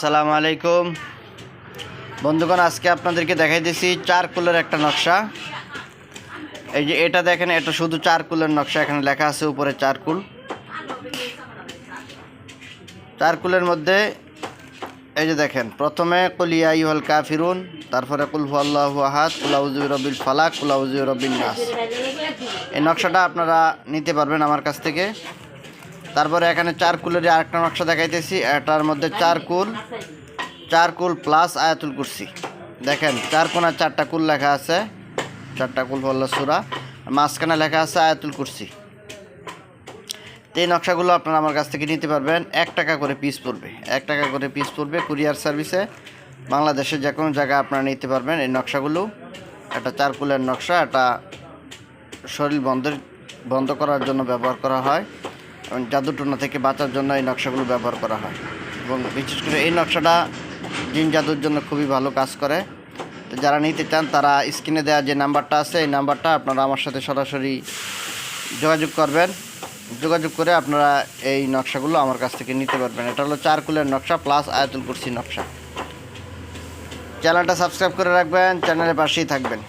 আসসালামু আলাইকুম। বন্ধুগণ, আজকে আপনাদেরকে দেখাইতেছি চার কুলের একটা নকশা। এই যে এটা দেখেন, এটা শুধু চার কুলের নকশা, এখানে লেখা আছে উপরে চার কুল চার কুলের মধ্যে, এই যে দেখেন, প্রথমে কুলিয়া ইহল কাফিরুন, তারপরে কুল আল্লাহ আহাদ কুলাউজু রবিল ফালাক কুলাউজু রবিন নাস। এই নকশাটা আপনারা নিতে পারবেন আমার কাছ থেকে। তারপরে এখানে চার কুলের আরেকটা নকশা দেখাইতেছি। এটার মধ্যে চার কুল চার কুল প্লাস আয়াতুল কুরসি। দেখেন, চার কোনা চারটা কুল লেখা আছে। চারটা কুল বলল সুরা। মাঝখানে লেখা আছে আয়াতুল কুরসি। এই নকশাগুলো আপনারা আমার কাছ থেকে নিতে পারবেন। এক টাকা করে পিস পড়বে। এক টাকা করে পিস পড়বে কুরিয়ার সার্ভিসে। বাংলাদেশের যে কোনো জায়গায় আপনারা নিতে পারবেন এই নকশাগুলো। একটা চার কুলের নকশা। এটা শরীর বন্ধের, বন্ধ করার জন্য ব্যবহার করা হয়। এবং জাদুটনা থেকে বাঁচার জন্য এই নকশাগুলো ব্যবহার করা হয়। এবং বিশেষ করে এই নকশাটা জিন জাদুর জন্য খুবই ভালো কাজ করে। তো যারা নিতে চান, তারা স্ক্রিনে দেওয়া যে নাম্বারটা আছে, এই নাম্বারটা আপনারা আমার সাথে সরাসরি যোগাযোগ করবেন। যোগাযোগ করে আপনারা এই নকশাগুলো আমার কাছ থেকে নিতে পারবেন। এটা হলো চার কুলের নকশা প্লাস আয়াতুল কুরসি নকশা। চ্যানেলটা সাবস্ক্রাইব করে রাখবেন, চ্যানেলের পাশেই থাকবেন।